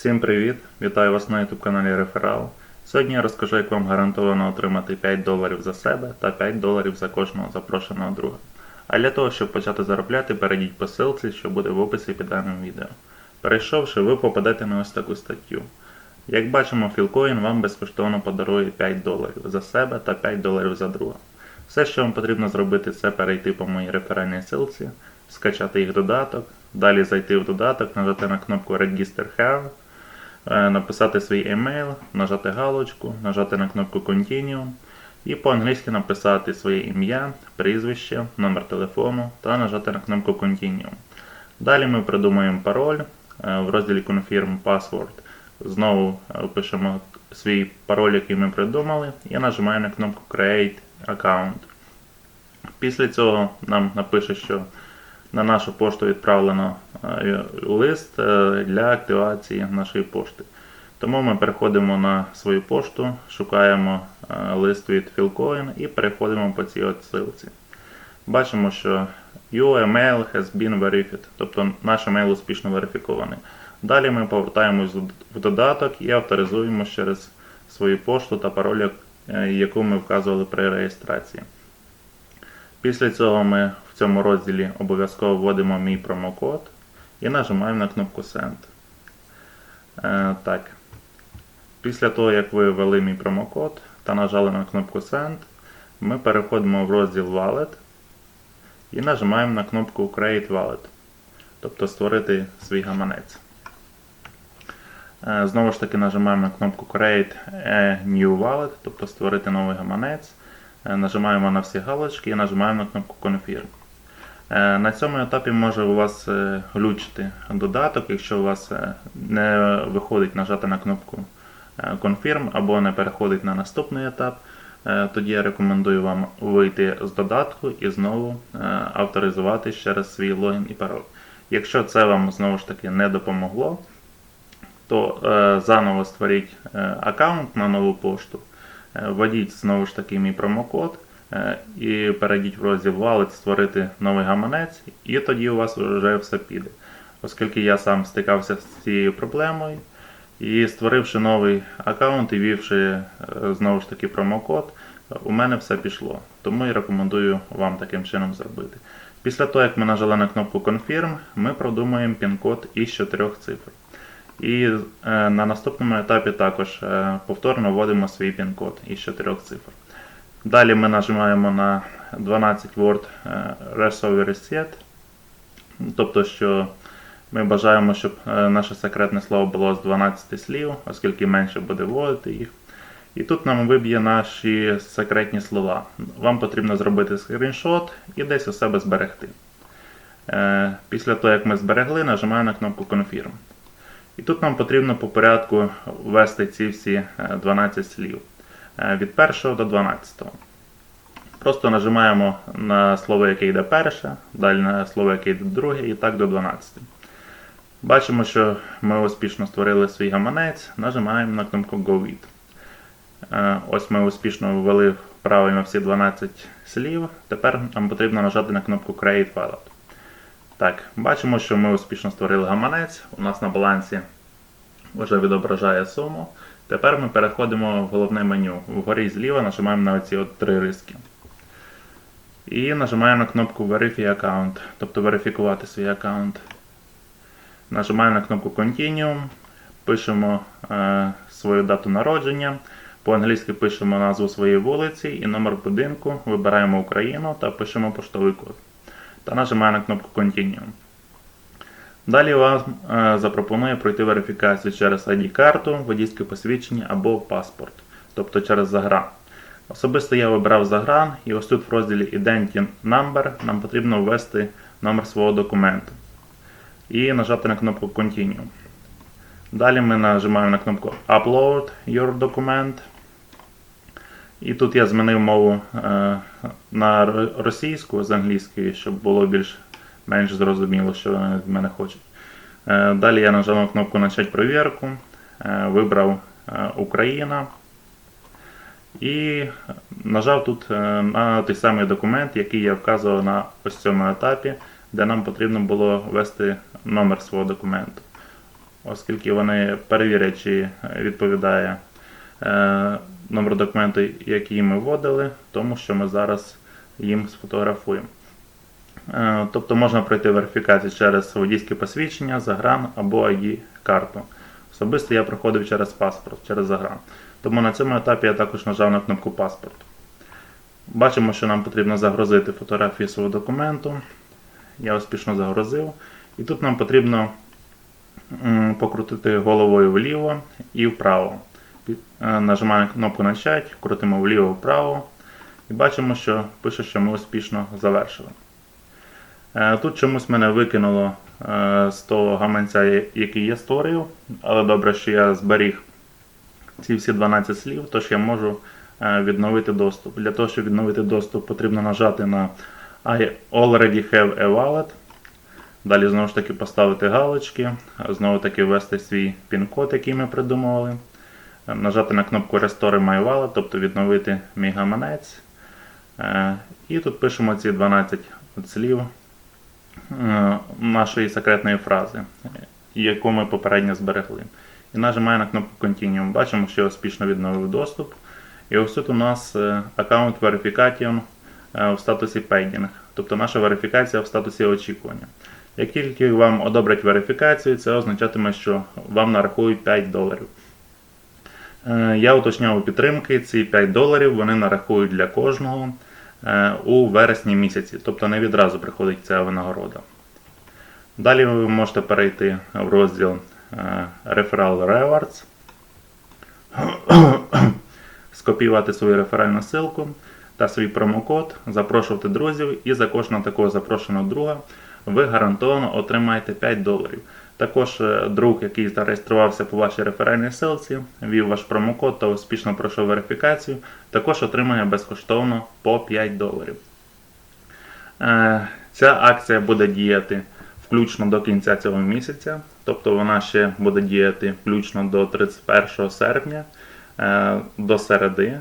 Всім привіт! Вітаю вас на YouTube каналі Реферал. Сьогодні я розкажу, як вам гарантовано отримати 5 доларів за себе та 5 доларів за кожного запрошеного друга. А для того, щоб почати заробляти, перейдіть по ссылці, що буде в описі під даним відео. Перейшовши, ви попадете на ось таку статтю. Як бачимо, Філкоін вам безкоштовно подарує 5 доларів за себе та 5 доларів за друга. Все, що вам потрібно зробити, це перейти по моїй реферальній ссылці, скачати їх додаток, далі зайти в додаток, нажати на кнопку Register е, написати свій емейл, нажати галочку, нажати на кнопку Continue і по-англійськи написати своє ім'я, прізвище, номер телефону та нажати на кнопку Continue. Далі ми придумаємо пароль е, в розділі Confirm Password. Знову е, пишемо свій пароль, який ми придумали, і нажимаємо на кнопку Create Account. Після цього нам напише, що на нашу пошту відправлено е, лист е, для активації нашої пошти. Тому ми переходимо на свою пошту, шукаємо е, лист від Philcoin і переходимо по цій от ссылці. Бачимо, що Your email has been verified, тобто наш емейл успішно верифікований. Далі ми повертаємось в додаток і авторизуємо через свою пошту та пароль, яку ми вказували при реєстрації. Після цього ми в цьому розділі обов'язково вводимо мій промокод і нажимаємо на кнопку Send. Е, так. Після того, як ви ввели мій промокод та нажали на кнопку Send, ми переходимо в розділ Wallet і нажимаємо на кнопку Create Wallet, тобто створити свій гаманець. Е, Знову ж таки нажимаємо на кнопку Create a New Wallet, тобто створити новий гаманець. Е, Нажимаємо на всі галочки і нажимаємо на кнопку Confirm. Е, На цьому етапі може у вас е, глючити додаток, якщо у вас не виходить нажати на кнопку Confirm або не переходить на наступний етап. Тоді я рекомендую вам вийти з додатку і знову авторизувати через свій логін і пароль. Якщо це вам знову ж таки не допомогло, то заново створіть аккаунт на нову пошту, введіть знову ж таки мій промокод е, і перейдіть в розділ Wallet, створити новий гаманець, і тоді у вас вже все піде. Оскільки я сам стикався з цією проблемою, і створивши новий аккаунт і ввівши е, знову ж таки промокод, у мене все пішло. Тому я рекомендую вам таким чином зробити. Після того, як ми нажали на кнопку Confirm, ми продумаємо пін-код із 4 цифр. І е, на наступному етапі також е, повторно вводимо свій пін-код із 4 цифр. Далі ми нажимаємо на 12 Word е, Resolve Reset, тобто, що ми бажаємо, щоб е, наше секретне слово було з 12 слів, оскільки менше буде вводити їх. І тут нам виб'є наші секретні слова. Вам потрібно зробити скріншот і десь у себе зберегти. Після того, як ми зберегли, нажимаємо на кнопку Confirm. І тут нам потрібно по порядку ввести ці всі е, 12 слів е, від 1 до 12. Просто нажимаємо на слово, яке йде перше, далі на слово, яке йде друге, і так до 12. Бачимо, що ми успішно створили свій гаманець, нажимаємо на кнопку Go With. Е, Ось ми успішно ввели правильно всі 12 слів. Тепер нам потрібно нажати на кнопку Create Wallet. Так, бачимо, що ми успішно створили гаманець. У нас на балансі вже відображає суму. Тепер ми переходимо в головне меню. Вгорі зліва нажимаємо на оці от три риски. І нажимаємо на кнопку Verify Account, тобто верифікувати свій аккаунт. Нажимаємо на кнопку Continue, пишемо е, свою дату народження. По-англійськи пишемо назву своєї вулиці і номер будинку, вибираємо Україну та пишемо поштовий код. Та нажимаємо на кнопку Continue. Далі вам е, запропонує пройти верифікацію через ID-карту, водійське посвідчення або паспорт, тобто через Загран. Особисто я вибрав Загран і ось тут в розділі Identity Number нам потрібно ввести номер свого документу і нажати на кнопку Continue. Далі ми нажимаємо на кнопку Upload Your Document. І тут я змінив мову е, на російську з англійської, щоб було більш-менш зрозуміло, що вони від мене хочуть. Е, далі я нажав на кнопку Начать перевірку, е, вибрав Україна і нажав тут на той самий документ, який я вказував на ось цьому етапі, де нам потрібно було ввести номер свого документу. оскільки вони перевірять, чи відповідає номер документу, який ми вводили, тому що ми зараз їм сфотографуємо. Е, Тобто можна пройти верифікацію через водійське посвідчення, загран або ID-карту. Особисто я проходив через паспорт, через загран. Тому на цьому етапі я також нажав на кнопку паспорт. Бачимо, що нам потрібно загрузити фотографію свого документу. Я успішно загрузив. І тут нам потрібно покрутити головою вліво і вправо. Е, Нажимаємо кнопку Начать, крутимо вліво-вправо. І бачимо, що пише, що ми успішно завершили. Е, Тут чомусь мене викинуло е, з того гаманця, який я створив, але добре, що я зберіг ці всі 12 слів, тож я можу відновити доступ. Для того, щоб відновити доступ, потрібно нажати на I already have a wallet. Далі знову ж таки поставити галочки, знову таки ввести свій пін-код, який ми придумували. Нажати на кнопку Restore My Wallet, тобто відновити мій гаманець. Е, І тут пишемо ці 12 слів е, нашої секретної фрази, яку ми попередньо зберегли. І нажимаємо на кнопку Continuum. Бачимо, що я успішно відновив доступ. І ось тут у нас е, аккаунт Verification в статусі Pending, тобто наша верифікація в статусі очікування. Як тільки вам одобрять верифікацію, це означатиме, що вам нарахують 5 доларів. Е, Я уточняв підтримки, ці 5 доларів вони нарахують для кожного е, у вересні місяці, тобто не відразу приходить ця винагорода. Далі ви можете перейти в розділ е, Referral Rewards, скопіювати свою реферальну ссылку та свій промокод, запрошувати друзів, і за кожного такого запрошеного друга ви гарантовано отримаєте 5 доларів. Також е, друг, який зареєструвався по вашій реферальній ссылці, ввів ваш промокод та успішно пройшов верифікацію, також отримає безкоштовно по 5 доларів. Е, Ця акція буде діяти включно до кінця цього місяця, тобто вона ще буде діяти включно до 31 серпня е, до середи.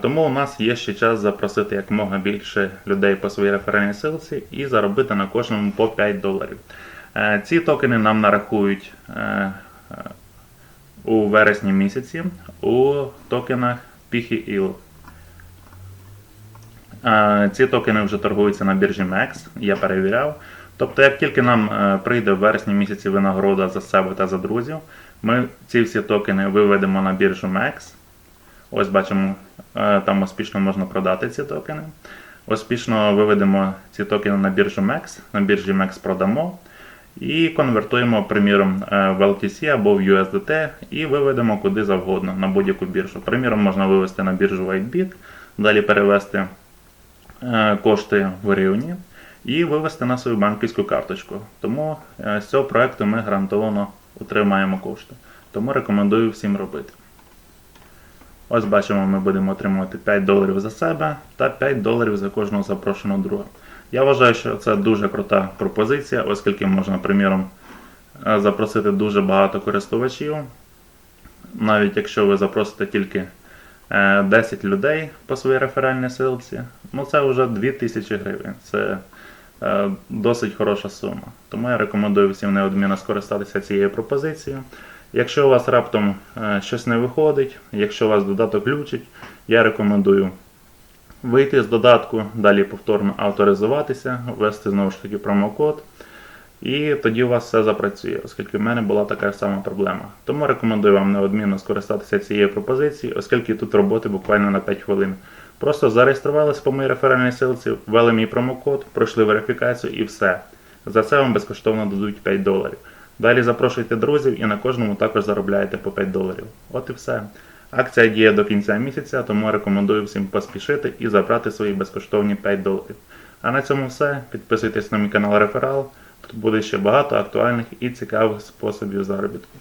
Тому у нас є ще час запросити якомога більше людей по своїй реферальній ссылці і заробити на кожному по 5 доларів. Е, Ці токени нам нарахують е, е, у вересні місяці у токенах Pixie IL. Е, Ці токени вже торгуються на біржі MEX, я перевіряв. Тобто, як тільки нам прийде в вересні місяці винагорода за себе та за друзів, ми ці всі токени виведемо на біржу MEX. Ось бачимо, там успішно можна продати ці токени. Успішно виведемо ці токени на біржу MEX, на біржі MEX продамо. І конвертуємо, приміром, е, в LTC або в USDT і виведемо куди завгодно на будь-яку біржу. Приміром, можна вивести на біржу WhiteBit, далі перевести е, кошти в рівні і вивести на свою банківську карточку. Тому е, з цього проекту ми гарантовано отримаємо кошти. Тому рекомендую всім робити. Ось бачимо, ми будемо отримувати 5 доларів за себе та 5 доларів за кожного запрошеного друга. Я вважаю, що це дуже крута пропозиція, оскільки можна, приміром, е, запросити дуже багато користувачів. Навіть якщо ви запросите тільки е, 10 людей по своїй реферальній ссылці, ну це вже 2000 гривень. Це е, досить хороша сума. Тому я рекомендую всім неодмінно скористатися цією пропозицією. Якщо у вас раптом е, щось не виходить, якщо у вас додаток глючить, я рекомендую вийти з додатку, далі повторно авторизуватися, ввести знову ж таки промокод. І тоді у вас все запрацює, оскільки в мене була така ж сама проблема. Тому рекомендую вам неодмінно скористатися цією пропозицією, оскільки тут роботи буквально на 5 хвилин. Просто зареєструвалися по моїй реферальній ссылці, ввели мій промокод, пройшли верифікацію і все. За це вам безкоштовно дадуть 5 доларів. Далі запрошуйте друзів і на кожному також заробляєте по 5 доларів. От і все. Акція діє до кінця місяця, тому рекомендую всім поспішити і забрати свої безкоштовні 5 доларів. А на цьому все. Підписуйтесь на мій канал Реферал. Тут буде ще багато актуальних і цікавих способів заробітку.